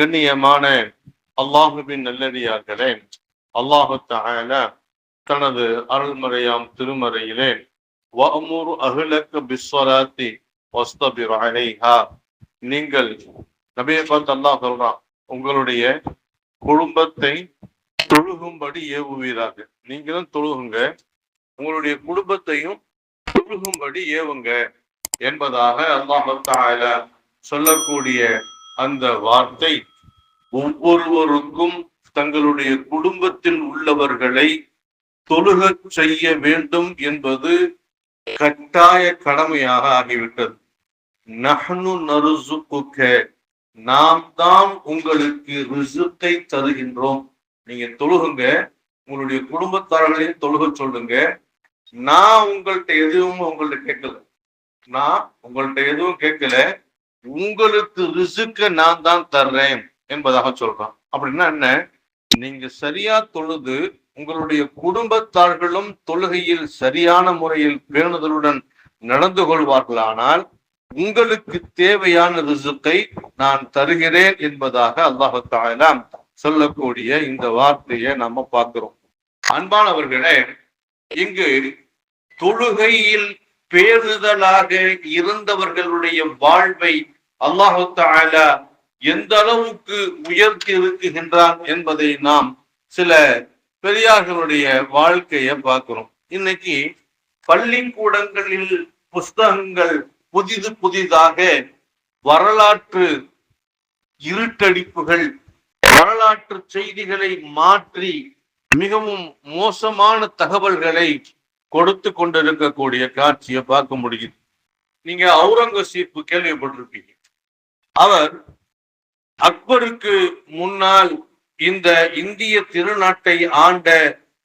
கண்ணியமான அல்லாஹுவின் நல்லடியார்களே அல்லாஹு தஆலா தனது அருள்மறையாம் திருமறையிலே வஅமுரு அஹ்லக பிஸ்ஸலாத்தி வஸ்தபிர் அலைஹா. நீங்கள் நபியை பார்த்து அல்லாஹ் சொல்றான் உங்களுடைய குடும்பத்தை தொழுகும்படி ஏவுவீராக. நீங்களும் தொழுகுங்க உங்களுடைய குடும்பத்தையும் தொழுகும்படி ஏவுங்க என்பதாக அல்லாஹு சொல்லக்கூடிய அந்த வார்த்தை. ஒவ்வொருவருக்கும் தங்களுடைய குடும்பத்தில் உள்ளவர்களை தொழுக செய்ய வேண்டும் என்பது கட்டாய கடமையாக ஆகிவிட்டது. நஹ்னு நருசுக்குக்க நாம் தான் உங்களுக்கு ரிசுத்தை தருகின்றோம். நீங்க தொழுகுங்க உங்களுடைய குடும்பத்தார்களையும் தொழுக சொல்லுங்க. நான் உங்கள்கிட்ட எதுவும் உங்கள்கிட்ட கேட்கல. நான் உங்கள்கிட்ட எதுவும் கேட்கல. உங்களுக்கு ரிசுக்க நான் தான் தர்றேன். என்பதாக சொல்றான். அப்படின்னா என்ன? நீங்க சரியா தொழுது உங்களுடைய குடும்பத்தார்களும் தொழுகையில் சரியான முறையில் பேணுதலுடன் நடந்து கொள்வார்களானால் உங்களுக்கு தேவையான ரிசுக்கை நான் தருகிறேன் என்பதாக அல்லாஹு சொல்லக்கூடிய இந்த வார்த்தையை நம்ம பார்க்கிறோம். அன்பானவர்களே இங்கு தொழுகையில் பேறுதலாக இருந்தவர்களுடைய வாழ்வை அல்லாஹு தாலா எந்த அளவுக்கு உயர்த்தி இருக்குகின்றான் என்பதை நாம் சில பெரியார்களுடைய வாழ்க்கையை பார்க்கிறோம். இன்னைக்கு பள்ளிக்கூடங்களில் புஸ்தகங்கள் புதிது புதிதாக வரலாற்று இருட்டடிப்புகள் வரலாற்று செய்திகளை மாற்றி மிகவும் மோசமான தகவல்களை கொடுத்து கொண்டிருக்கக்கூடிய காட்சியை பார்க்க முடியுது. நீங்க அவுரங்கசீப் கேள்விப்பட்டிருப்பீங்க. அவர் அக்பருக்கு முன்னால் இந்த இந்திய திருநாட்டை ஆண்ட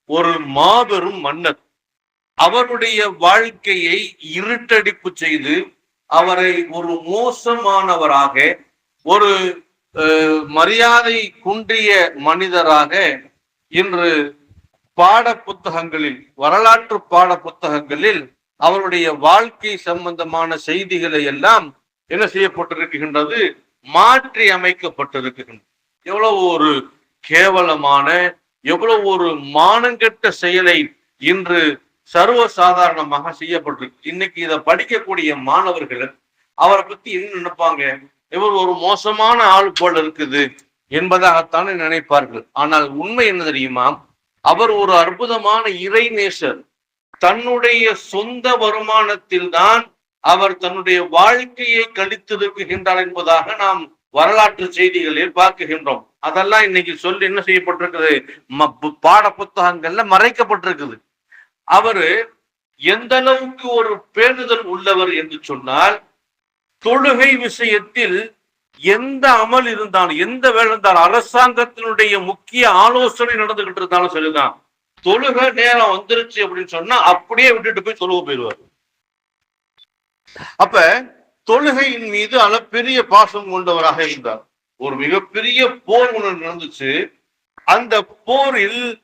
ஒரு மாபெரும் மன்னர். அவருடைய வாழ்க்கையை இருட்டடிப்பு செய்து அவரை ஒரு மோசமானவராக ஒரு மரியாதை குன்றிய மனிதராக இன்று பாட புத்தகங்களில் வரலாற்று பாட புத்தகங்களில் அவருடைய வாழ்க்கை சம்பந்தமான செய்திகளை எல்லாம் என்ன செய்யப்பட்டிருக்கின்றது? மாற்றி அமைக்கப்பட்டிருக்கின்றன எவ்வளவு ஒரு கேவலமான எவ்வளவு ஒரு மானங்கெட்ட செயலை இன்று சர்வ சாதாரணமாக செய்யப்பட்டிருக்கு. இன்னைக்கு இதை படிக்கக்கூடிய மாணவர்கள் அவரை பத்தி என்ன நினைப்பாங்க? இவர் ஒரு மோசமான ஆள் போல் இருக்குது என்பதாகத்தானே நினைப்பார்கள். ஆனால் உண்மை என்ன தெரியுமா? அவர் ஒரு அற்புதமான இறைநேசர் தன்னுடைய சொந்த வருமானத்தில் தான் அவர் தன்னுடைய வாழ்க்கையை கழித்திருக்குகின்றார் என்பதாக நாம் வரலாற்று செய்திகளில் பார்க்குகின்றோம். அதெல்லாம் இன்னைக்கு சொல்லி என்ன செய்யப்பட்டிருக்குது? பாட புத்தகங்கள்ல மறைக்கப்பட்டிருக்குது. அவரு எந்த அளவுக்கு ஒரு பேணுதல் உள்ளவர் என்று சொன்னால் தொழுகை விஷயத்தில் எந்த அமல் இருந்தாலும் எந்த வேலை இருந்தாலும் அரசாங்கத்தினுடைய முக்கிய ஆலோசனை நடந்துகிட்டு இருந்தாலும் சரிதான். தொழுகை நேரம் வந்துருச்சு அப்படின்னு சொன்னா அப்படியே விட்டுட்டு போய் தொழுக போயிடுவார். அப்ப தொழுகையின் மீது அளப்பெரிய பாசம் கொண்டவராக இருந்தார். ஒரு மிகப்பெரிய போர் ஒன்று நடந்துச்சு. அந்த போரில்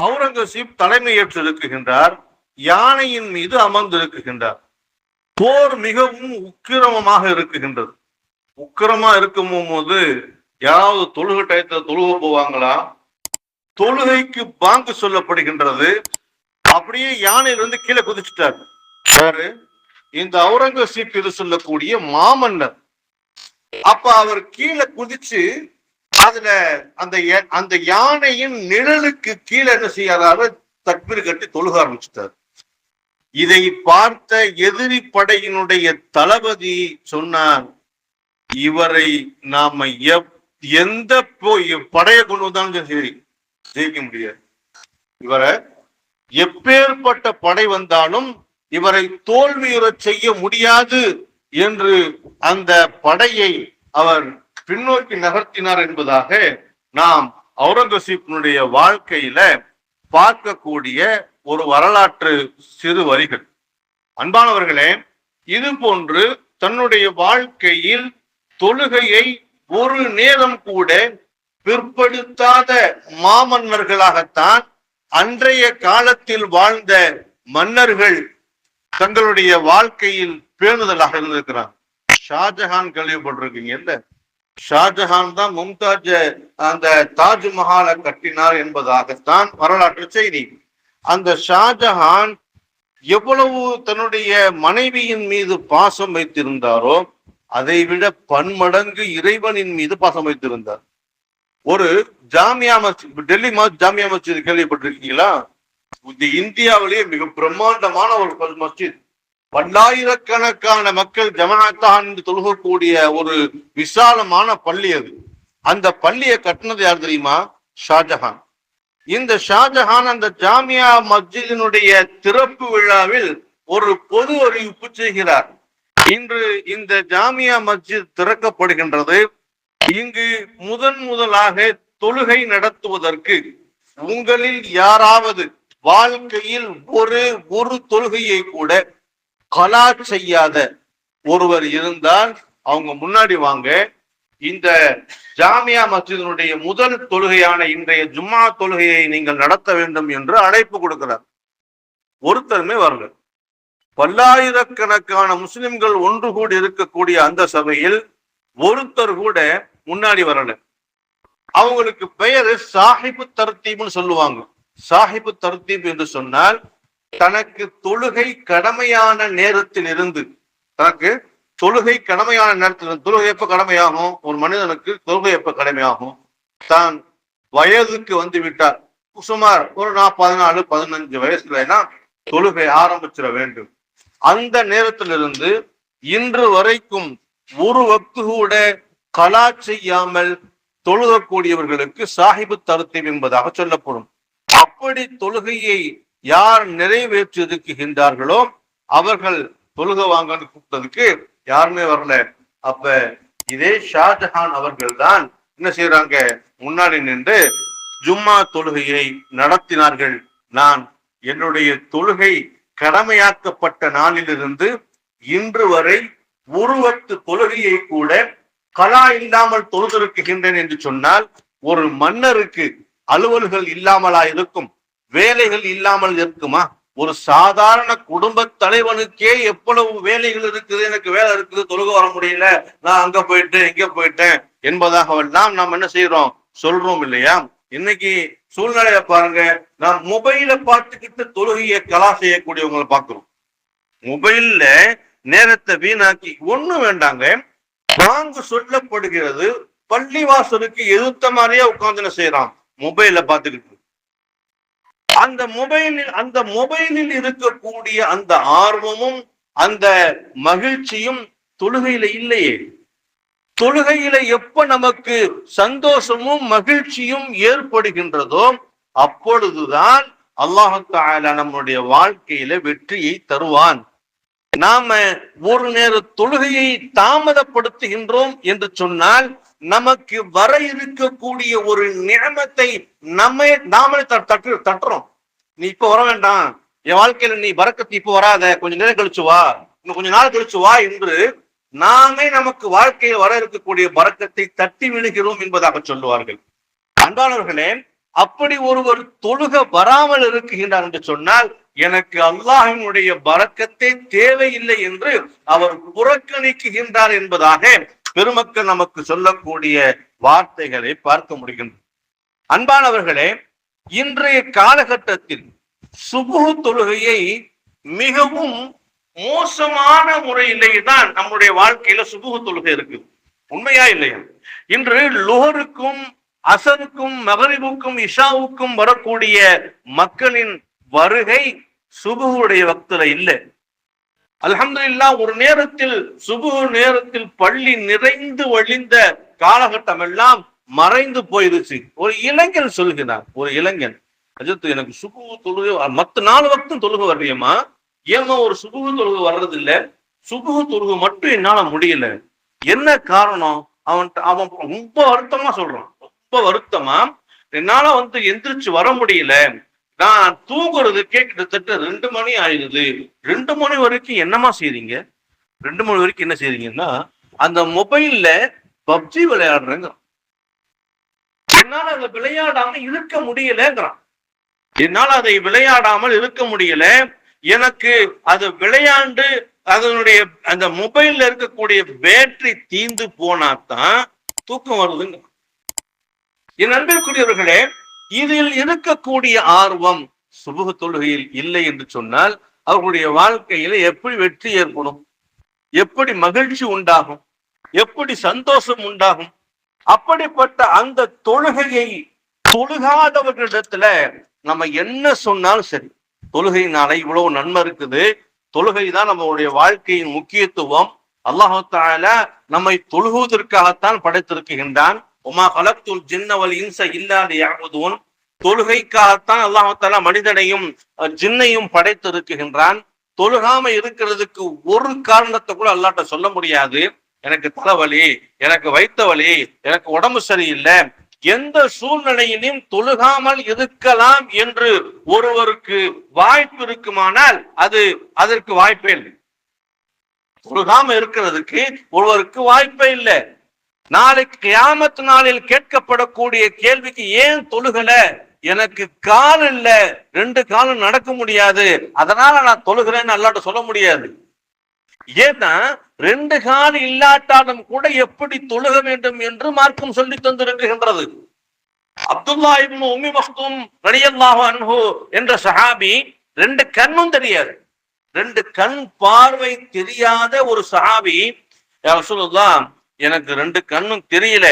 அவுரங்கசீப் தலைமையேற்று இருக்குகின்றார். யானையின் மீது அமர்ந்திருக்குகின்றார். போர் மிகவும் உக்கிரமமாக இருக்குகின்றது. உக்கிரமா இருக்கும் போது யாராவது தொழுகை டயத்துல தொழுக போவாங்களா? தொழுகைக்கு பாங்கு சொல்லப்படுகின்றது. அப்படியே யானையிலிருந்து கீழே குதிச்சுட்டாரு. யாரு? இந்த அவுரங்கசீப் என்று சொல்லக்கூடிய மாமன்னர். அப்ப அவர் கீழே குதிச்சு அதுல அந்த அந்த யானையின் நிழலுக்கு கீழே என்ன செய்யாதாரு தக்பீர் கட்டி தொழுக ஆரம்பிச்சிட்டார். இதை பார்த்த எதிரி படையினுடைய தளபதி சொன்னார் இவரை நாம எந்த படையை கொண்டு வந்தாலும் சரி ஜெயிக்க முடியாது. இவரை எப்பேற்பட்ட படை வந்தாலும் இவரை தோல்வியுறச் செய்ய முடியாது என்று அந்த படையை அவர் பின்னோக்கி நகர்த்தினார் என்பதாக நாம் அவுரங்கசீப்பினுடைய வாழ்க்கையில பார்க்கக்கூடிய ஒரு வரலாற்று சிறு வரிகள். அன்பானவர்களே இது போன்று தன்னுடைய வாழ்க்கையில் தொழுகையை ஒரு நேரம் கூட பிற்படுத்தாத மாமன்னர்களாகத்தான் அன்றைய காலத்தில் வாழ்ந்த மன்னர்கள் தங்களுடைய வாழ்க்கையில் பேணுதலாக இருந்திருக்கிறார். ஷாஜஹான் கேள்விப்பட்டிருக்கீங்க இல்ல? ஷாஜஹான் தான் மும்தாஜ் அந்த தாஜ்மஹாலை கட்டினார் என்பதாகத்தான் வரலாற்று செய்தி. அந்த ஷாஜஹான் எவ்வளவு தன்னுடைய மனைவியின் மீது பாசம் வைத்திருந்தாரோ அதை விட பன்மடங்கு இறைவனின் மீது பாசம் வைத்திருந்தார். ஒரு ஜாமியா மஸ்ஜித் டெல்லி மஸ் ஜாமியா மஸ்ஜித் கேள்விப்பட்டிருக்கீங்களா? இந்த இந்தியாவிலேயே மிக பிரம்மாண்டமான ஒரு மஸ்ஜித். பல்லாயிரக்கணக்கான மக்கள் ஜமனாத்தான் தொழுகக்கூடிய ஒரு விசாலமான பள்ளி அது. அந்த பள்ளியை கட்டினது யார் தெரியுமா? ஷாஜஹான். இந்த ஷாஜஹான் அந்த ஜாமியா மஸ்ஜிதினுடைய திறப்பு விழாவில் ஒரு பொது அறிவிப்பு செய்கிறார். இன்று இந்த ஜாமியா மஸ்ஜித் திறக்கப்படுகின்றது. இங்கு முதன் முதலாக தொழுகை நடத்துவதற்கு உங்களில் யாராவது வாழ்க்கையில் ஒரு ஒரு தொழுகையை கூட கலா செய்யாத ஒருவர் இருந்தால் அவங்க முன்னாடி வாங்க. இந்த ஜாமியா மஸ்ஜிதினுடைய முதல் தொழுகையான இன்றைய ஜும்மா தொழுகையை நீங்கள் நடத்த வேண்டும் என்று அழைப்பு கொடுக்கிறார். ஒருத்தருமே வரல. பல்லாயிரக்கணக்கான முஸ்லிம்கள் ஒன்று கூடி இருக்கக்கூடிய அந்த சபையில் ஒருத்தர் கூட முன்னாடி வரல. அவங்களுக்கு பெயரு சாஹிபு தர்த்தீப்னு சொல்லுவாங்க. சாஹிபு தர்தீப் என்று சொன்னால் தனக்கு தொழுகை கடமையான நேரத்தில் இருந்து தனக்கு தொழுகை கடமையான நேரத்தில் தொழுகை எப்ப கடமையாகும்? ஒரு மனிதனுக்கு தொழுகை எப்ப கடமையாகும்? தான் வயதுக்கு வந்து விட்டார். சுமார் ஒரு நான் பதினாலு பதினஞ்சு வயசுலனா தொழுகை ஆரம்பிச்சிட வேண்டும். அந்த நேரத்திலிருந்து இன்று வரைக்கும் ஒரு வக்து கூட கலா செய்யாமல் தொழுகக்கூடியவர்களுக்கு சாஹிபு தருத்தீப் என்பதாக சொல்லப்படும். அப்படி தொழுகையை யார் நிறைவேற்றிருக்கின்றார்களோ அவர்கள் தொழுக வாங்கன்னு கூப்பிட்டதுக்கு யாருமே வரல. அப்ப இதே ஷாஜஹான் அவர்கள் தான் என்ன செய்யறாங்க முன்னாடி நின்று ஜும்மா தொழுகையை நடத்தினார்கள். நான் என்னுடைய தொழுகை கடமையாக்கப்பட்ட நாளிலிருந்து இன்று வரை உருவத்து தொழுகையை கூட கலா இல்லாமல் தொழுதிருக்குகின்றேன் என்று சொன்னால் ஒரு மன்னருக்கு அலுவல்கள் இல்லாமலா இருக்கும்? வேலைகள் இல்லாமல் இருக்குமா? ஒரு சாதாரண குடும்ப தலைவனுக்கே எவ்வளவு வேலைகள் இருக்குது எனக்கு வேலை இருக்குது தொழுக வர முடியல நான் அங்க போயிட்டேன் இங்க போயிட்டேன் என்பதாக எல்லாம் நாம் என்ன செய்யறோம் சொல்றோம் இல்லையா? இன்னைக்கு சூழ்நிலையை பாருங்க. நாம் மொபைல பார்த்துக்கிட்டு தொழுகையை கலா செய்யக்கூடியவங்களை பார்க்கிறோம். மொபைல்ல நேரத்தை வீணாக்கி ஒண்ணு வேண்டாங்க. வாங்கு சொல்லப்படுகிறது. பள்ளிவாசலுக்கு எதிர்த்த மாதிரியே உட்கார்ந்து செய்யறான்? மொபைல பார்த்துக்கிட்டு அந்த மொபைலில் அந்த மொபைலில் இருக்கக்கூடிய அந்த ஆர்வமும் அந்த மகிழ்ச்சியும் தொழுகையில இல்லையே. தொழுகையில எப்ப நமக்கு சந்தோஷமும் மகிழ்ச்சியும் ஏற்படுகின்றதோ அப்பொழுதுதான் அல்லாஹால நம்முடைய வாழ்க்கையில வெற்றியை தருவான். நாம ஒரு நேர தொழுகையை தாமதப்படுத்துகின்றோம் என்று சொன்னால் நமக்கு வர இருக்கக்கூடிய ஒரு நியமத்தை நம்ம நாமளே தட்டு தட்டுறோம். நீ இப்ப வர வேண்டாம். என் வாழ்க்கையில நீ வரக்கத்து இப்ப வராத. கொஞ்ச நேரம் கழிச்சு வா. இன்னும் கொஞ்ச நாள் கழிச்சு வா என்று நாமே நமக்கு வாழ்க்கையில் வர இருக்கக்கூடிய பறக்கத்தை தட்டி விழுகிறோம் என்பதாக சொல்லுவார்கள். அன்பானவர்களே அப்படி ஒருவர் தொழுக வராமல் இருக்குகின்றார் என்று சொன்னால் எனக்கு அல்லாஹினுடைய பறக்கத்தை தேவையில்லை என்று அவர் புறக்கணிக்குகின்றார் என்பதாக பெருமக்கள் நமக்கு சொல்லக்கூடிய வார்த்தைகளை பார்க்க முடிகின்றது அன்பானவர்களே இன்றைய காலகட்டத்தில் சுபு தொழுகையை மிகவும் மோசமான முறையிலே தான் நம்முடைய வாழ்க்கையில சுபுக தொழுகை இருக்கு. உண்மையா இல்லையா? இன்று லோருக்கும் அசருக்கும் மகரிபுக்கும் இஷாவுக்கும் வரக்கூடிய மக்களின் வருகை சுபுகுடைய வக்துல இல்லை. அல்ஹம்துலில்லா ஒரு நேரத்தில் சுபு நேரத்தில் பள்ளி நிறைந்து வழிந்த காலகட்டம் எல்லாம் மறைந்து போயிருச்சு. ஒரு இளைஞன் சொல்கிறார் ஒரு இளைஞன். அஜித் எனக்கு சுபு தொழுகை மத்த நாலு வக்தும் தொழுக வர்றியம்மா ஏமா ஒரு சுபு தொழுகை வர்றது இல்ல சுபு தொழுகு மட்டும் என்னால முடியல. என்ன காரணம்? அவன் அவன் ரொம்ப வருத்தமா சொல்றான். ரொம்ப வருத்தமா? என்னால வந்து எந்திரிச்சு வர முடியல. நான் தூங்குறதுக்கே கிட்டத்தட்ட ரெண்டு மணி ஆயிடுது. ரெண்டு மணி வரைக்கும் என்னமா செய்றீங்க? ரெண்டு மணி வரைக்கும் என்ன செய்றீங்கன்னா அந்த மொபைல்ல பப்ஜி விளையாடுறேங்க என்னால அதை விளையாடாம இருக்க முடியலங்கிறான். என்னால அதை விளையாடாமல் இருக்க முடியல. எனக்கு அது விளையாண்டு அதனுடைய அந்த மொபைல்ல இருக்கக்கூடிய பேட்டரி தீந்து போனாதான் தூக்கம் வருதுங்க. என் அன்பிற்குரியவர்களே இதில் இருக்கக்கூடிய ஆர்வம் சுபுக தொழுகையில் இல்லை என்று சொன்னால் அவர்களுடைய வாழ்க்கையில எப்படி வெற்றி ஏற்படும்? எப்படி மகிழ்ச்சி உண்டாகும்? எப்படி சந்தோஷம் உண்டாகும்? அப்படிப்பட்ட அந்த தொழுகையை தொழுகாதவர்களிடத்துல நம்ம என்ன சொன்னாலும் சரி. தொழுகையினால இவ்வளவு நன்மை இருக்குது. தொழுகை தான் நம்மளுடைய வாழ்க்கையின் முக்கியத்துவம். அல்லாஹால நம்மை தொழுகுவதற்காகத்தான் படைத்திருக்கின்றான். உமா கலக்துல் ஜின்னவல் இன்ச இல்லாத யாவதும் தொழுகைக்காகத்தான் அல்லாஹால மனிதனையும் ஜின்னையும் படைத்திருக்குகின்றான் தொழுகாம இருக்கிறதுக்கு ஒரு காரணத்தை கூட அல்லாட்ட சொல்ல முடியாது. எனக்கு தலைவலி எனக்கு வைத்த வலி எனக்கு உடம்பு சரியில்லை. எந்த சூழ்நிலையிலும் தொழுகாமல் இருக்கலாம் என்று ஒருவருக்கு வாய்ப்பு இருக்குமானால் அது அதற்கு வாய்ப்பே இல்லை. தொழுகாம இருக்கிறதுக்கு ஒருவருக்கு வாய்ப்பே இல்லை. நாளைக்கு கியாமத்து நாளில் கேட்கப்படக்கூடிய கேள்விக்கு ஏன் தொழுகல? எனக்கு கால் இல்ல. ரெண்டு காலம் நடக்க முடியாது. அதனால நான் தொழுகிறேன்னு அல்லாட்ட சொல்ல முடியாது. ஏன்னா ரெண்டு காலம் இல்லாட்டாலும் கூட எப்படி தொழுக வேண்டும் என்று மார்க்கம் சொல்லி தந்திருக்கின்றது. அப்துல்லா இப்னு உம்மி மக்தூம் ரலியல்லாஹு அன்ஹு என்ற சஹாபி ரெண்டு கண்ணும் தெரியாது. ரெண்டு கண் பார்வை தெரியாத ஒரு சஹாபி யா ரசூலுல்லாஹ் எனக்கு ரெண்டு கண்ணும் தெரியல.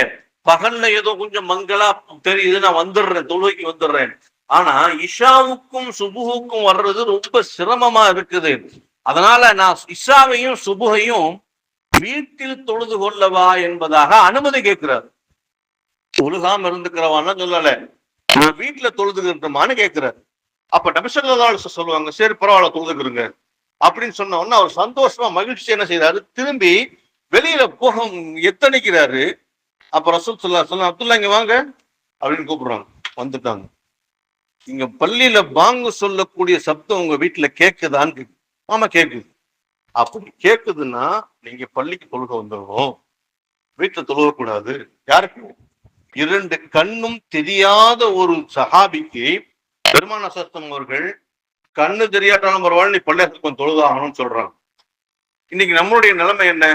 பகல்ல ஏதோ கொஞ்சம் மங்களா தெரியுது நான் வந்துடுறேன் தொழுகைக்கு வந்துடுறேன். ஆனா இஷாவுக்கும் சுபுகுக்கும் வர்றது ரொம்ப சிரமமா இருக்குது. அதனால நான் இஷாவையும் சுபுகையும் வீட்டில் தொழுது கொள்ளவா என்பதாக அனுமதி கேட்கிறார். தொழுகாம இருந்துக்கிறவான்னு சொல்லல. நான் வீட்டுல தொழுதுகின்றமான்னு கேட்கிறார். அப்ப நபிசல்லா சொல்லுவாங்க சரி பரவாயில்ல தொழுதுக்கிறங்க அப்படின்னு சொன்ன உடனே அவர் சந்தோஷமா மகிழ்ச்சி என்ன செய்யறாரு திரும்பி வெளியில போக எத்தனைக்கிறாரு? அப்ப ரசூல் சொல்லா சொல்ல அப்துல்லா இங்க வாங்க. அப்படின்னு கூப்பிடுறாங்க. வந்துட்டாங்க. இங்க பள்ளியில வாங்க சொல்லக்கூடிய சப்தம் உங்க வீட்டுல கேக்குதான்னு ஆமா கேக்குது. அப்படி கேக்குதுன்னா நீங்க பள்ளிக்கு தொழுக வந்துடணும் வீட்டுல தொழுகக்கூடாது. யாருக்கு? இரண்டு கண்ணும் தெரியாத ஒரு சஹாபிக்கு பெருமான சத்தம் அவர்கள் கண்ணு தெரியாட்டாலும் பரவாயில்ல நீ பள்ளியாசத்துக்கு கொஞ்சம் தொழுதாகணும்னு சொல்றாங்க. இன்னைக்கு நம்மளுடைய நிலைமை என்ன?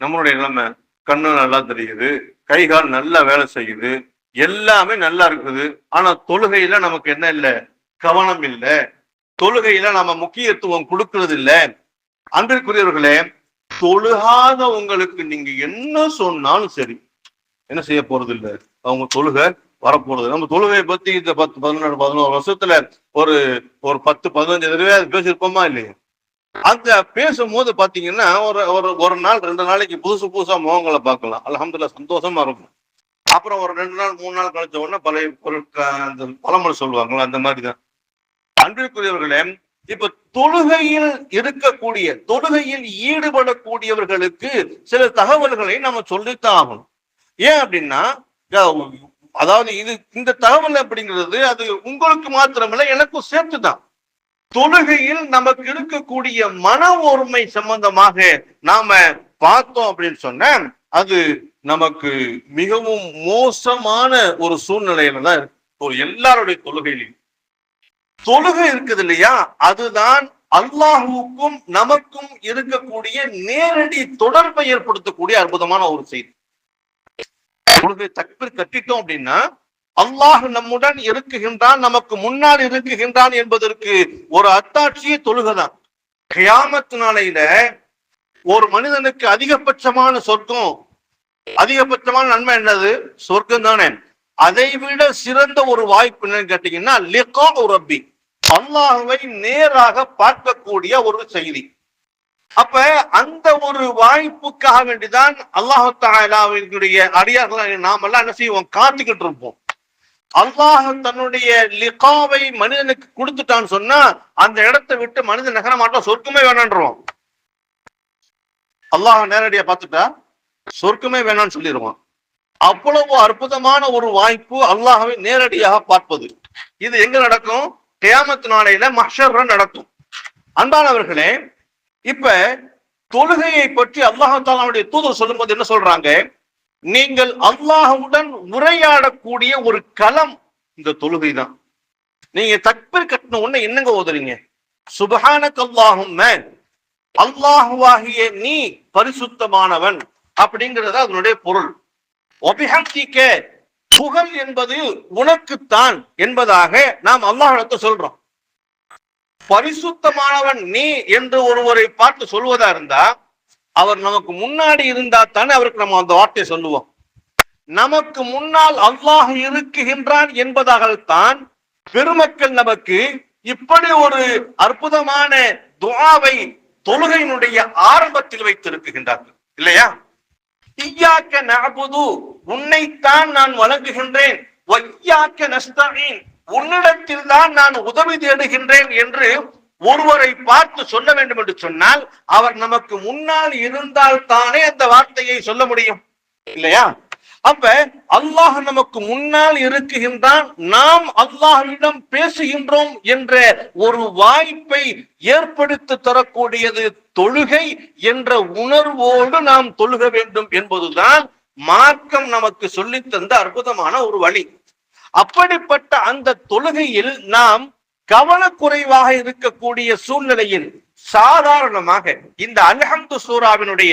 நம்மளுடைய நிலைமை கண்ணு நல்லா தெரியுது கை கால் நல்லா வேலை செய்யுது எல்லாமே நல்லா இருக்குது. ஆனா தொழுகையில நமக்கு என்ன இல்லை? கவனம் இல்லை. தொழுகையில நம்ம முக்கியத்துவம் கொடுக்கறது இல்ல. அன்பிற்குரியவர்களே தொழுகாத உங்களுக்கு நீங்க என்ன சொன்னாலும் சரி என்ன செய்ய போறது இல்ல? அவங்க தொழுகை வரப்போறது நம்ம தொழுகையை பத்தி இந்த பத்து பதினொன்று பதினோரு வருஷத்துல ஒரு ஒரு பத்து பதினஞ்சு தடவை அது பேசியிருப்போமா இல்லையா? அந்த பேசும்போது பாத்தீங்கன்னா ஒரு ஒரு ஒரு நாள் ரெண்டு நாளைக்கு புதுசு புதுசா முகங்களை பார்க்கலாம். அலமதுல சந்தோஷமா இருக்கும். அப்புறம் ஒரு ரெண்டு நாள் மூணு நாள் கழிச்ச உடனே பழைய பொருட்கள் அந்த பழமொழி சொல்லுவாங்களா அந்த மாதிரி தான் அன்பிற்குரியவர்களே இப்ப தொழுகையில் இருக்கக்கூடிய தொழுகையில் ஈடுபடக்கூடியவர்களுக்கு சில தகவல்களை நம்ம சொல்லித்தான் ஆகணும். ஏன் அப்படின்னா அதாவது இது இந்த தகவல் அப்படிங்கிறது அது உங்களுக்கு மாத்திரமில்லை எனக்கும் சேர்த்து தான் தொழுகையில் நமக்கு இருக்கக்கூடிய மன ஒருமை சம்பந்தமாக நாம பார்த்தோம் அப்படின்னு சொன்ன அது நமக்கு மிகவும் மோசமான ஒரு சூழ்நிலையில தான் இருக்கு. எல்லாருடைய தொழுகையிலையும். தொழுகை இருக்குது இல்லையா? அதுதான் அல்லாஹுவுக்கும் நமக்கும் இருக்கக்கூடிய நேரடி தொடர்பை ஏற்படுத்தக்கூடிய அற்புதமான ஒரு செய்தி. தொழுகை தக்பீர் கட்டிட்டோம் அப்படின்னா அல்லாஹ் நம்முடன் இருக்குகின்றான் நமக்கு முன்னால் இருக்குகின்றான் என்பதற்கு ஒரு அத்தாட்சியை தொழுகதான். கியாமத்து நாளையில ஒரு மனிதனுக்கு அதிகபட்சமான சொர்க்கம் அதிகபட்சமான நன்மை என்னது? சொர்க்கம் தானே. அதை விட சிறந்த ஒரு வாய்ப்பு என்னன்னு கேட்டீங்கன்னா லிகா ரப்பி அல்லாஹுவை நேராக பார்க்கக்கூடிய ஒரு செய்தி. அப்ப அந்த ஒரு வாய்ப்புக்காக வேண்டிதான் அல்லாஹு தாலாவினுடைய அடியார்கள் நாமெல்லாம் என்ன செய்வோம்? காத்துக்கிட்டு இருப்போம். அல்லாஹ் தன்னுடைய லிகாவை மனிதனுக்கு கொடுத்துட்டான்னு சொன்னா அந்த இடத்தை விட்டு மனிதன் நகர மாட்டான் சொர்க்கமே வேணான்றோம். அல்லாஹ் நேரடியா பார்த்துட்டா சொர்க்கமே வேணாம்னு சொல்லிடுவான். அவ்வளவு அற்புதமான ஒரு வாய்ப்பு அல்லாஹவை நேரடியாக பார்ப்பது. இது எங்க நடக்கும்? கேமத்து நாளையில மஹ்ஷர்ல நடக்கும். அன்பானவர்களே இப்ப தொழுகையை பற்றி அல்லாஹாலுடைய தூதர் சொல்லும்போது என்ன சொல்றாங்க? நீங்கள் அல்லாஹுடன் உரையாடக்கூடிய ஒரு களம் இந்த தொழுகை தான். நீங்க தக்பீர் கட்டின உடனே என்னங்க ஓதுறீங்க? சுபஹானக் அல்லாஹும்ம அல்லாஹுவாகிய நீ பரிசுத்தமானவன் அப்படிங்கிறது அதனுடைய பொருள். ஒபிஹத்திக்க புகழ் என்பது உனக்குத்தான் என்பதாக நாம் அல்லாஹிடத்தை சொல்றோம். பரிசுத்தமானவன் நீ என்று ஒருவரை பார்த்து சொல்வதா இருந்தா அவர் நமக்கு முன்னாடி இருந்தா தானே அவருக்கு நம்ம அந்த வார்த்தையை சொல்லுவோம். நமக்கு முன்னால் அல்லாஹ் இருக்குகின்றான் என்பதாகத்தான் பெருமக்கள் நமக்கு இப்படி ஒரு அற்புதமான துவாவை தொழுகையினுடைய ஆரம்பத்தில் வைத்திருக்குகின்றார்கள் இல்லையா? ஐயாக்க நஅபுது உன்னைத்தான் நான் வழங்குகின்றேன். வையாக்க நஸ்தஈன் உன்னிடத்தில் தான் நான் உதவி தேடுகின்றேன் என்று ஒருவரை பார்த்து சொல்ல வேண்டும் என்று சொன்னால் அவர் நமக்கு முன்னால் இருந்தால் தானே அந்த வார்த்தையை சொல்ல முடியும். இல்லையா? அப்ப அல்லாஹ் நமக்கு முன்னால் இருக்குகின்றான் நாம் அல்லாஹிடம் பேசுகின்றோம் என்ற ஒரு வாய்ப்பை ஏற்படுத்தி தரக்கூடியது தொழுகை என்ற உணர்வோடு நாம் தொழுக வேண்டும் என்பதுதான் மார்க்கம் நமக்கு சொல்லித் தந்த அற்புதமான ஒரு வழி. அப்படிப்பட்ட அந்த தொழுகையில் நாம் கவனக்குறைவாக இருக்கக்கூடிய சூழ்நிலையில் சாதாரணமாக இந்த அல்ஹம்து சூராவினுடைய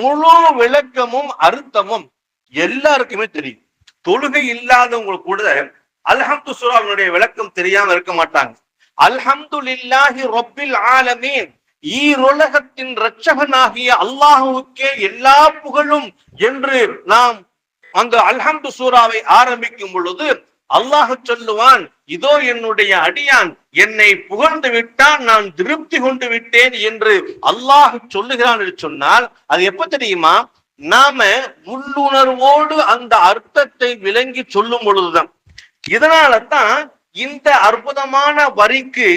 முழு விளக்கமும் அர்த்தமும் எல்லாருக்குமே தெரியும். தொழுகை இல்லாதவங்க கூட அல்ஹம்து சூராவினுடைய விளக்கம் தெரியாம இருக்க மாட்டாங்க. அல்ஹம்துலில்லாஹி ரொப்பில் ஆலமீன். ஈருலகத்தின் இரட்சகனாகிய அல்லாஹுக்கே எல்லா புகழும் என்று நாம் அந்த அல்ஹம்து சூராவை ஆரம்பிக்கும் பொழுது அல்லாஹ் சொல்லுவான் இதோ என்னுடைய அடியான் என்னை புகழ்ந்து விட்டான் நான் திருப்தி கொண்டு விட்டேன் என்று அல்லாஹ் சொல்லுகிறான் என்று சொன்னால் அது எப்ப தெரியுமா? நாம உள்ளுணர்வோடு அந்த அர்த்தத்தை விளங்கி சொல்லும் பொழுதுதான். இதனால தான் இந்த அற்புதமான வரிக்கு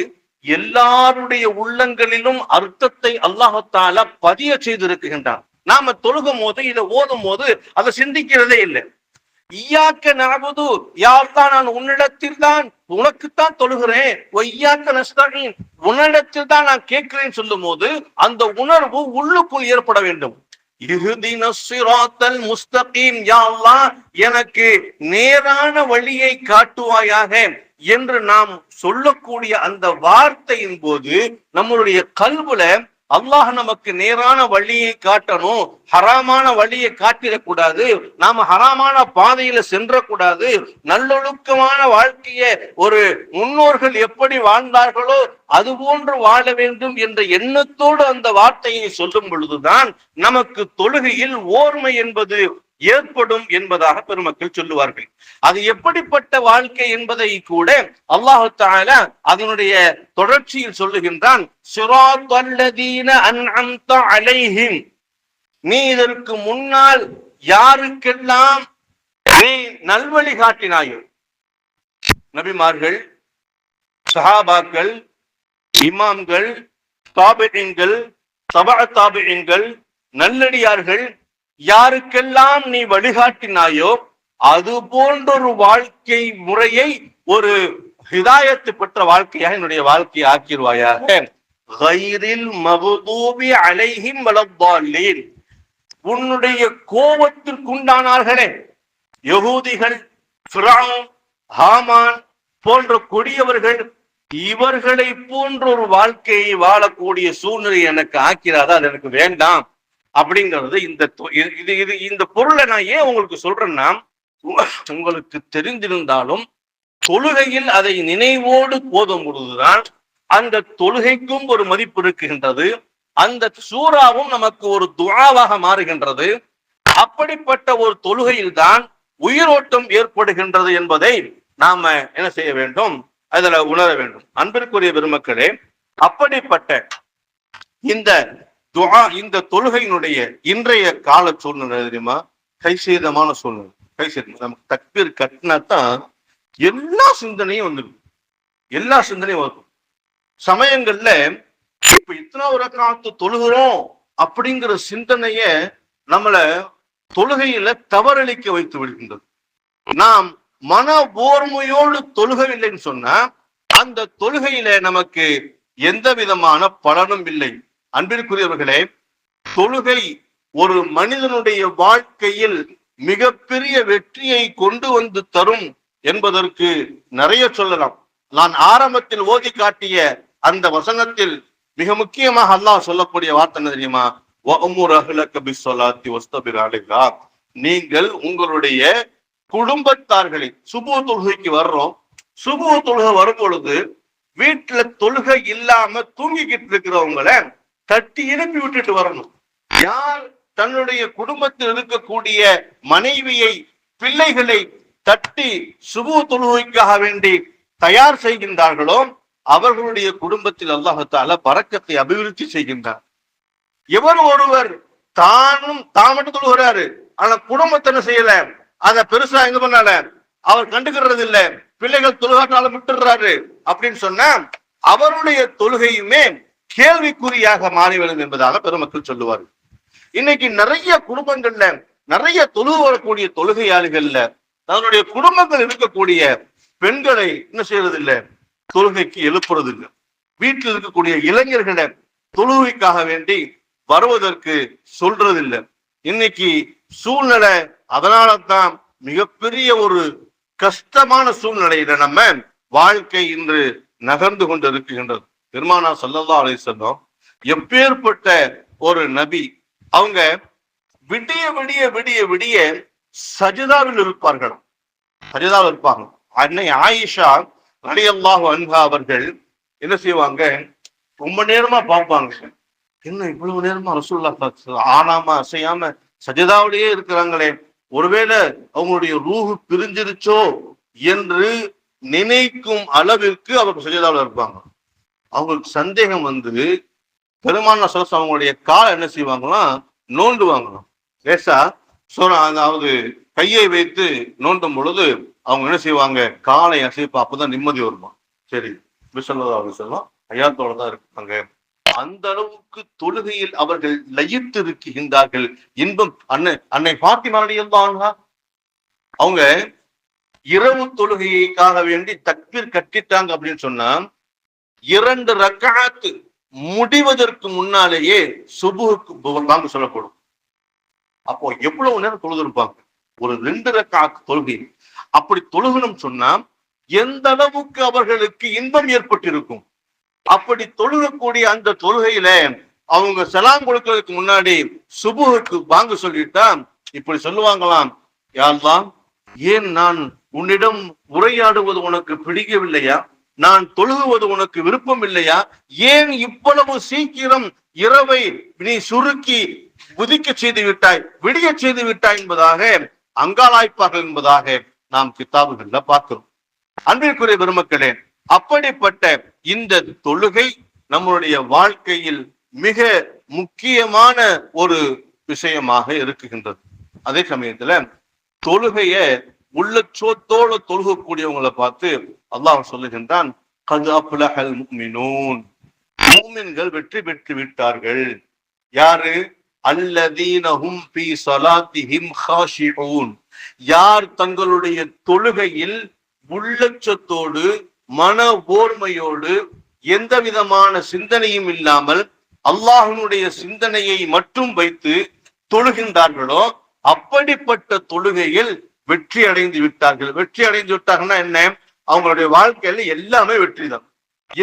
எல்லாருடைய உள்ளங்களிலும் அர்த்தத்தை அல்லாஹத்தால பதிய செய்திருக்கின்றான். நாம தொழுகும் போது இதை ஓதும் போது அதை சிந்திக்கிறதே இல்லை. ஈயாக்க நபுது யார்தான் நான் உன்னிடத்தில் தான் உனக்குத்தான் தொழுகிறேன். ஒய்யாக்க நஸ்தகின் உன்னிடத்தில் தான் நான் கேட்கிறேன் சொல்லும் போது அந்த உணர்வு உள்ளுக்குள் ஏற்பட வேண்டும். இஹ்தின ஸிராத்தல் முஸ்தகீம் யா எனக்கு நேரான வழியை காட்டுவாயாக என்று நாம் சொல்லக்கூடிய அந்த வார்த்தையின் போது நம்மளுடைய கல்வுல அல்லாஹ் நமக்கு நேரான வழியை காட்டணும் ஹராமான வழியை காட்டிடக்கூடாது நாம ஹராமான பாதையில சென்றக்கூடாது நல்லொழுக்கமான வாழ்க்கைய ஒரு முன்னோர்கள் எப்படி வாழ்ந்தார்களோ அது போன்று வாழ வேண்டும் என்ற எண்ணத்தோடு அந்த வார்த்தையை சொல்லும் பொழுதுதான் நமக்கு தொழுகையில் ஓர்மை என்பது ஏற்படும் என்பதாக பெருமக்கள் சொல்லுவார்கள். அது எப்படிப்பட்ட வாழ்க்கை என்பதை கூட அல்லாஹு தாலா அதனுடைய தொடர்ச்சியில் சொல்லுகின்றான். அலைஹிம். நீ இதற்கு முன்னால் யாருக்கெல்லாம் நீ நல்வழி காட்டினாயோ நபிமார்கள் சஹாபாக்கள் இமாம்கள் தாபியங்கள் தபா தாபியங்கள் நல்லடியார்கள் யாருக்கெல்லாம் நீ வழிகாட்டினாயோ அது போன்றொரு வாழ்க்கை முறையை ஒரு ஹிதாயத்து பெற்ற வாழ்க்கையாக என்னுடைய வாழ்க்கையை ஆக்கிடுவாயாக. கைரில் மகுதூபி அலைஹிம் வலத்தாலீன் உன்னுடைய கோபத்திற்குண்டானார்களே யகூதிகள் ஃபிரௌன், ஹாமான் போன்ற கொடியவர்கள் இவர்களை போன்ற ஒரு வாழ்க்கையை வாழக்கூடிய சூழ்நிலை எனக்கு ஆக்கிறாதா அது எனக்கு வேண்டாம். அப்படிங்கிறது இந்த தொ- இது- இது இது இந்த பொருளை நான் ஏன் உங்களுக்கு சொல்றேன்னா உங்களுக்கு தெரிந்திருந்தாலும் தொழுகையில் அதை நினைவோடு போதும் பொழுதுதான் அந்த தொழுகைக்கும் ஒரு மதிப்பு இருக்கின்றது அந்த சூறாவும் நமக்கு ஒரு துவாவாக மாறுகின்றது. அப்படிப்பட்ட ஒரு தொழுகையில் தான் உயிரோட்டம் ஏற்படுகின்றது என்பதை நாம என்ன செய்ய வேண்டும்? அதுல உணர வேண்டும். அன்பிற்குரிய பெருமக்களே அப்படிப்பட்ட இந்த துவா இந்த தொழுகையினுடைய இன்றைய கால சூழ்நிலை தெரியுமா? கைசேதமான சூழ்நிலை. கைசேதம் நமக்கு தக்பீர் கட்டினா தான் எல்லா சிந்தனையும் வந்துடும். எல்லா சிந்தனையும் வரும். சமயங்கள்ல இப்ப இத்தனை ஒரு காலத்து தொழுகிறோம் அப்படிங்கிற சிந்தனைய நம்மள தொழுகையில தவறளிக்க வைத்து விடுகின்றது. நாம் மன ஓர்மையோடு தொழுகவில்லைன்னு சொன்னா அந்த தொழுகையில நமக்கு எந்த விதமான பலனும் இல்லை. அன்பிற்குரியவர்களே தொழுகை ஒரு மனிதனுடைய வாழ்க்கையில் மிகப்பெரிய வெற்றியை கொண்டு வந்து தரும் என்பதற்கு நிறைய சொல்லலாம். நான் ஆரம்பத்தில் ஓதி காட்டிய அந்த வசனத்தில் மிக முக்கியமாக அல்லாஹ் சொல்லக்கூடிய வார்த்தை என்ன தெரியுமா? நீங்கள் உங்களுடைய குடும்பத்தார்களை சுபு தொழுகைக்கு வர்றோம். சுபு தொழுகை வரும் பொழுது வீட்டுல தொழுகை இல்லாம தூங்கிக்கிட்டு இருக்கிறவங்களை தட்டி எழுப்பி விட்டுட்டு வரணும். யார் தன்னுடைய குடும்பத்தில் இருக்கக்கூடிய மனைவியை பிள்ளைகளை தட்டி சுபு தொழுகைக்காக வேண்டி தயார் செய்கின்றார்களோ அவர்களுடைய குடும்பத்தில் அல்லாஹால பறக்கத்தை அபிவிருத்தி செய்கின்றார். எவர் ஒருவர் தானும் தான் மட்டும் தொழுகிறாரு ஆனா குடும்பத்தை என்ன செய்யல? அத பெருசா இது பண்ணால? அவர் கண்டுக்கிறது இல்ல பிள்ளைகள் தொழுகாட்டால விட்டுறாரு அப்படின்னு சொன்னா அவருடைய தொழுகையுமே கேள்விக்குறியாக மாறிவிடும் என்பதாக பெருமக்கள் சொல்லுவார்கள். இன்னைக்கு நிறைய குடும்பங்கள்ல நிறைய தொழுகு வரக்கூடிய தொழுகையாளிகள்ல தன்னுடைய குடும்பங்கள் இருக்கக்கூடிய பெண்களை என்ன செய்யறது இல்ல தொழுகைக்கு எழுப்புறது இல்லை வீட்டில் இருக்கக்கூடிய இளைஞர்களை தொழுகைக்காக வேண்டி வருவதற்கு சொல்றது இல்லை இன்னைக்கு சூழ்நிலை அதனால தான் மிகப்பெரிய ஒரு கஷ்டமான சூழ்நிலையில நம்ம வாழ்க்கை இன்று நகர்ந்து கொண்டு இருக்கின்றது பெருமானா சல்லல்லா அலி சொன்னோம் எப்பேற்பட்ட ஒரு நபி அவங்க விடிய விடிய விடிய விடிய சஜிதாவில் இருப்பார்கள். சஜிதாவில் இருப்பாங்க. அன்னை ஆயிஷா அலியல்லாஹு அன்பா அவர்கள் என்ன செய்வாங்க? ரொம்ப நேரமா பார்ப்பாங்க. என்ன இவ்வளவு நேரமா ரசூல்லா ஆனாம அசையாம சஜிதாவிலேயே இருக்கிறாங்களே ஒருவேளை அவங்களுடைய ரூஹு பிரிஞ்சிருச்சோ என்று நினைக்கும் அளவிற்கு அவர் சஜிதாவில் இருப்பாங்க. அவங்களுக்கு சந்தேகம் வந்து பெருமான சொல்ல அவங்களுடைய கால் என்ன செய்வாங்களாம் நோண்டுவாங்களாம் லேசா சோனா அதாவது கையை வைத்து நோண்டும் பொழுது அவங்க என்ன செய்வாங்க காலை அசைப்பா அப்பதான் நிம்மதி வருமா? சரி விசல்லதா சொல்லலாம் ஐயாத்தோட தான் இருக்காங்க அந்த அளவுக்கு தொழுகையில் அவர்கள் லயித்து இருக்கின்றார்கள் இன்பம் அன்னை அன்னை தான் அவங்க இரவு தொழுகைக்காக வேண்டி தக்பீர் கட்டிட்டாங்க அப்படின்னு சொன்னா இரண்டு ரக்காத்து முடிவதற்கு முன்னாலேயே சுபுக்கு வாங்க சொல்லப்படும். அப்போ எவ்வளவு நேரம் தொழுதிருப்பாங்க ஒரு ரெண்டு ரக்காத்து தொழுகை. அப்படி தொழுகணும் சொன்னா எந்த அளவுக்கு அவர்களுக்கு இன்பம் ஏற்பட்டிருக்கும்? அப்படி தொழுகக்கூடிய அந்த தொழுகையில அவங்க செலாம் கொடுக்கறதுக்கு முன்னாடி சுபுகுக்கு வாங்க சொல்லிட்டா இப்படி சொல்லுவாங்களாம் யார்தான் ஏன் நான் உன்னிடம் உரையாடுவது உனக்கு பிடிக்கவில்லையா? நான் தொழுகுவது உனக்கு விருப்பம் இல்லையா ஏன் இவ்வளவு சீக்கிரம் இரவை நீ சுருக்கி புதிக்க செய்து விட்டாய் விடிய செய்து விட்டாய் என்பதாக அங்காளாய்ப்பார்கள் என்பதாக நாம் கித்தாபுகள்ல பார்க்கிறோம். அன்பிற்குரிய பெருமக்களே அப்படிப்பட்ட இந்த தொழுகை நம்மளுடைய வாழ்க்கையில் மிக முக்கியமான ஒரு விஷயமாக இருக்குகின்றது. அதே சமயத்துல தொழுகைய உள்ளச்சோத்தோடு தொழுகக்கூடியவங்களை பார்த்து அல்லாஹ் சொல்லுகின்றான் மூமின்கள் வெற்றி பெற்று விட்டார்கள். யாரு? அல்லதீனஹும் பி சலாத்திஹிம் ஹாஷிஊன். யார் தங்களுடைய தொழுகையில் உள்ளச்சத்தோடு மன ஓர்மையோடு எந்த விதமான சிந்தனையும் இல்லாமல் அல்லாஹனுடைய சிந்தனையை மட்டும் வைத்து தொழுகின்றார்களோ அப்படிப்பட்ட தொழுகையில் வெற்றி அடைந்து விட்டார்கள். வெற்றி அடைந்து விட்டாங்கன்னா என்ன? அவங்களுடைய வாழ்க்கையில எல்லாமே வெற்றி தான்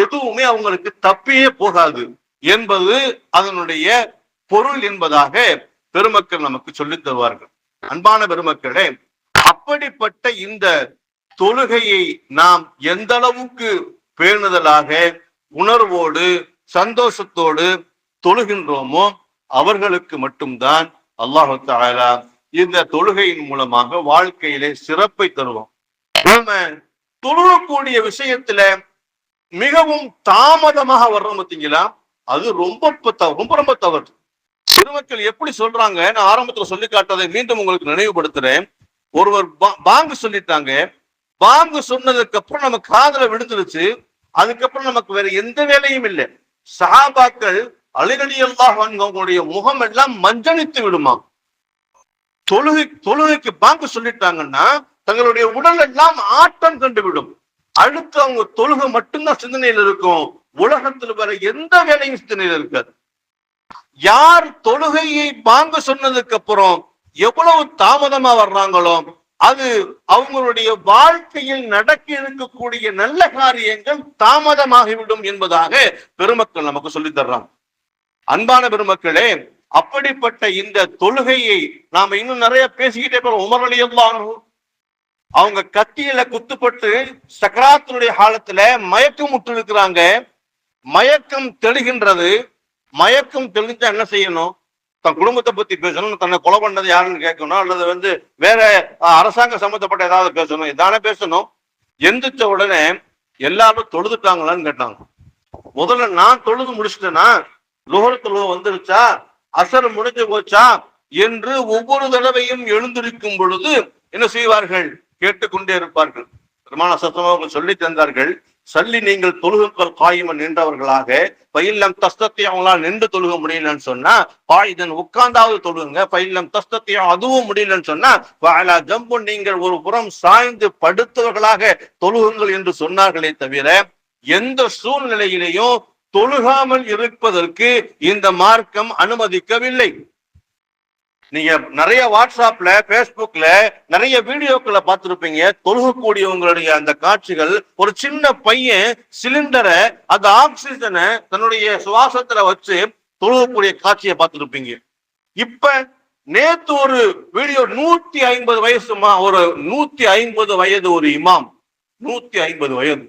எதுவுமே அவங்களுக்கு தப்பியே போகாது என்பது அதனுடைய பொருள் என்பதாக பெருமக்கள் நமக்கு சொல்லித் தருவார்கள். அன்பான பெருமக்களே அப்படிப்பட்ட இந்த தொழுகையை நாம் எந்த அளவுக்கு பேணுதலாக உணர்வோடு சந்தோஷத்தோடு தொழுகின்றோமோ அவர்களுக்கு மட்டும்தான் அல்லாஹு தாலா இந்த தொழுகையின் மூலமாக வாழ்க்கையிலே சிறப்பை தருவோம். நாம தொழுகக்கூடிய விஷயத்துல மிகவும் தாமதமாக வர்றோம் பார்த்தீங்களா அது ரொம்ப ரொம்ப ரொம்ப தவறு. பெருமக்கள் எப்படி சொல்றாங்க? நான் ஆரம்பத்துல சொல்லி காட்டதை மீண்டும் உங்களுக்கு நினைவுபடுத்துறேன். ஒருவர் பாங்கு சொல்லிட்டாங்க. பாங்கு சொன்னதுக்கு அப்புறம் நம்ம காதல விழுந்துருச்சு. அதுக்கப்புறம் நமக்கு வேற எந்த வேலையும் இல்லை. சாபாக்கள் அலிகடி அவங்களுடைய முகம் எல்லாம் மஞ்சனித்து விடுமா தொழுகை தொழுகைக்கு பாங்கு சொல்லிட்டாங்கன்னா தங்களுடைய உடல் எல்லாம் ஆட்டம் கண்டு விடும் அடுத்து அவங்க தொழுகை மட்டும்தான் சிந்தனையில் இருக்கும். உலகத்துல வர எந்த வேலையும் சிந்தனையில் இருக்காது. யார் தொழுகையை பாங்க சொன்னதுக்கு அப்புறம் எவ்வளவு தாமதமா வர்றாங்களோ அது அவங்களுடைய வாழ்க்கையில் நடக்க இருக்கக்கூடிய நல்ல காரியங்கள் தாமதமாகிவிடும் என்பதாக பெருமக்கள் நமக்கு சொல்லி தர்றாங்க. அன்பான பெருமக்களே அப்படிப்பட்ட இந்த தொழுகையை நாம இன்னும் நிறைய பேசிக்கிட்டே போறோம். உமர் அலி அவங்க கத்தியில குத்துப்பட்டு சக்கராத்தினுடைய காலத்துல மயக்கம் முட்டு இருக்கிறாங்க மயக்கம் தெளிகின்றது. மயக்கம் தெளிஞ்சா என்ன செய்யணும்? தன் குடும்பத்தை பத்தி பேசணும் தன்னை கொலை பண்ணது யாருன்னு கேட்கணும்? அல்லது வந்து வேற அரசாங்கம் அரசாங்க சம்பந்தப்பட்ட ஏதாவது பேசணும்? இதானே பேசணும். எந்திரிச்ச உடனே எல்லாரும் தொழுதுட்டாங்களான்னு கேட்டாங்க. முதல்ல நான் தொழுது முடிச்சிட்டேன்னா லுகர் வந்துருச்சா? அசர் முடிஞ்சு போச்சா? என்று ஒவ்வொரு தடவையும் எழுந்திருக்கும் பொழுது என்ன செய்வார்கள்? கேட்டுக்கொண்டே இருப்பார்கள். பெருமான சத்தமாக சொல்லி தந்தார்கள் சல்லி நீங்கள் தொழுகுக்கள் காயும நின்றவர்களாக பயிலம் தஸ்தத்தை அவங்களால நின்று தொழுக முடியலன்னு சொன்னா பாயுதன் உட்கார்ந்தாவது தொழுகுங்க பயிலம் தஸ்தத்தையும் அதுவும் முடியலன்னு சொன்னா வாலா ஜம்பு நீங்கள் ஒரு புறம் சாய்ந்து படுத்தவர்களாக தொழுகுங்கள் என்று சொன்னார்களே தவிர எந்த சூழ்நிலையிலையும் தொழுகாமல் இருப்பதற்கு இந்த மார்க்கம் அனுமதிக்கவில்லை. நீங்க நிறைய வாட்ஸ்அப்ல பேஸ்புக்ல நிறைய வீடியோக்களை பார்த்திருப்பீங்க. தொழுகக்கூடியவங்களுடைய அந்த காட்சிகள் ஒரு சின்ன பையன் சிலிண்டரை அந்த ஆக்சிஜனை தன்னுடைய சுவாசத்துல வச்சு தொழுகக்கூடிய காட்சியை பார்த்திருப்பீங்க. இப்ப நேத்து ஒரு வீடியோ நூத்தி ஐம்பது வயசுமா ஒரு நூத்தி ஐம்பது வயது ஒரு இமாம். நூத்தி ஐம்பது வயது.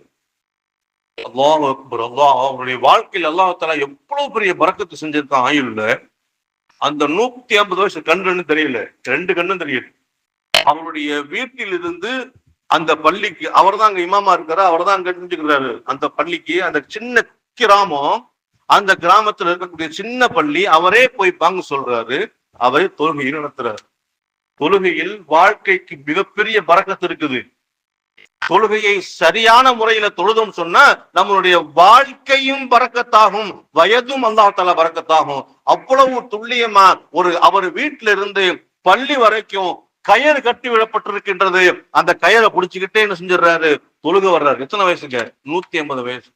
அல்லாஹ் அக்பர் அல்லாஹ் அவருடைய வாழ்க்கையில் அல்லாஹால எவ்வளவு பெரிய பறக்கத்தை செஞ்சிருக்கான் ஆயுள்ல? அந்த நூத்தி ஐம்பது வயசு கண்ணுன்னு தெரியல. ரெண்டு கண்ணும் தெரியல அவருடைய வீட்டில் இருந்து அந்த பள்ளிக்கு அவர் தான் அங்க இமாமா இருக்காரு? அவர் தான் அங்க செஞ்சுக்கிறாரு அந்த பள்ளிக்கு அந்த சின்ன கிராமம் அந்த கிராமத்துல இருக்கக்கூடிய சின்ன பள்ளி அவரே போய் பாங்க சொல்றாரு. அவரே தொழுகையில் நடத்துறாரு. தொழுகையில் வாழ்க்கைக்கு மிகப்பெரிய பறக்கத்து இருக்குது. தொழுகையை சரியான முறையில தொழுதும் சொன்னா நம்மளுடைய வாழ்க்கையும் பறக்கத்தாகும் வயதும் அல்லாத்தால பறக்கத்தாகும். அவ்வளவு துல்லியமா ஒரு அவர் வீட்டில இருந்து பள்ளி வரைக்கும் கயிறு கட்டி விடப்பட்டிருக்கின்றது. அந்த கயிறை புடிச்சுக்கிட்டே என்ன செஞ்சிடுறாரு? தொழுக வர்றாரு. எத்தனை வயசுங்க? நூத்தி ஐம்பது வயசு.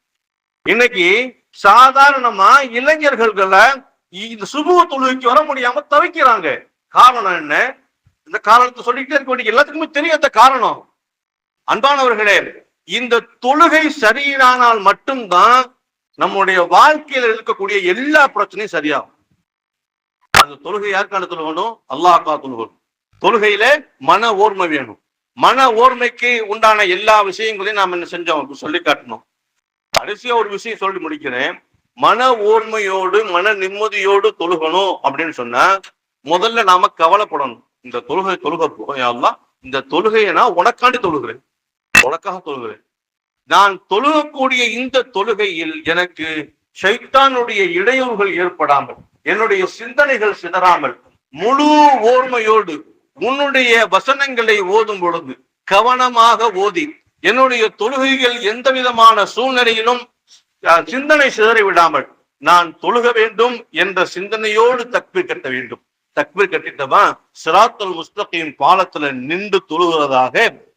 இன்னைக்கு சாதாரணமா இளைஞர்கள்களை இந்த சுபுவ தொழுகைக்கு வர முடியாம தவிக்கிறாங்க. காரணம் என்ன? இந்த காரணத்தை சொல்லிக்கிட்டே இருக்க வேண்டிய எல்லாத்துக்குமே தெரியும் அந்த காரணம். அன்பானவர்களே இந்த தொழுகை சரியானால் மட்டும்தான் நம்முடைய வாழ்க்கையில இருக்கக்கூடிய எல்லா பிரச்சனையும் சரியாகும். அந்த தொழுகை யாருக்கான தொழுகணும் அல்லாஹா தொழுகணும் தொழுகையில மன ஓர்மை வேணும். மன ஓர்மைக்கு உண்டான எல்லா விஷயங்களையும் நாம் என்ன செஞ்சோம்? சொல்லி காட்டணும். கடைசியா ஒரு விஷயம் சொல்லி முடிக்கிறேன். மன ஓர்மையோடு மன நிம்மதியோடு தொழுகணும் அப்படின்னு சொன்னா முதல்ல நாம கவலைப்படணும். இந்த தொழுகை தொழுக போகலாம் இந்த தொழுகையை நான் உனக்காண்டி தொழுகிறேன். உனக்காக தொழுகிறேன். நான் தொழுகக்கூடிய இந்த தொழுகையில் எனக்கு ஷைத்தானுடைய இடையூறுகள் ஏற்படாமல் என்னுடைய சிந்தனைகள் சிதறாமல் முழு ஓர்மையோடு உன்னுடைய வசனங்களை ஓதும் பொழுது கவனமாக ஓதி என்னுடைய தொழுகைகள் எந்த விதமான சூழ்நிலையிலும் அஹ், சிந்தனை சிதறி விடாமல் நான் தொழுக வேண்டும் என்ற சிந்தனையோடு தக்பீர் கட்ட வேண்டும். தக்பீர் கட்டிட்டவன் சிராத்தல் முஸ்தகையின் பாலத்துல நின்று தொழுகிறதாக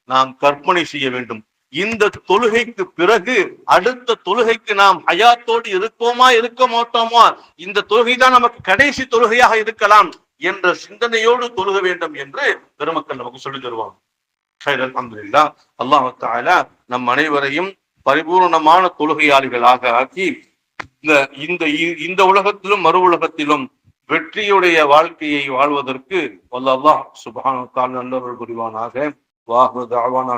நாம் கற்பனை செய்ய வேண்டும். இந்த தொழுகைக்கு பிறகு அடுத்த தொழுகைக்கு நாம் ஹயாத்தோடு இருப்போமா இருக்க மாட்டோமா? இந்த தொழுகை தான் நமக்கு கடைசி தொழுகையாக இருக்கலாம் என்ற சிந்தனையோடு தொழுக வேண்டும் என்று பெருமக்கள் நமக்கு சொல்லி தருவாங்க. அலமதுல்லா அல்லாஹால அல்லாஹ் நம் அனைவரையும் பரிபூர்ணமான தொழுகையாளிகளாக ஆக்கி இந்த இந்த இந்த உலகத்திலும் மறு உலகத்திலும் வெற்றியுடைய வாழ்க்கையை வாழ்வதற்கு வல்ல அல்லாஹ் சுபான வ நல்லவர்கள் புரிவானாக. வாஹு தாவான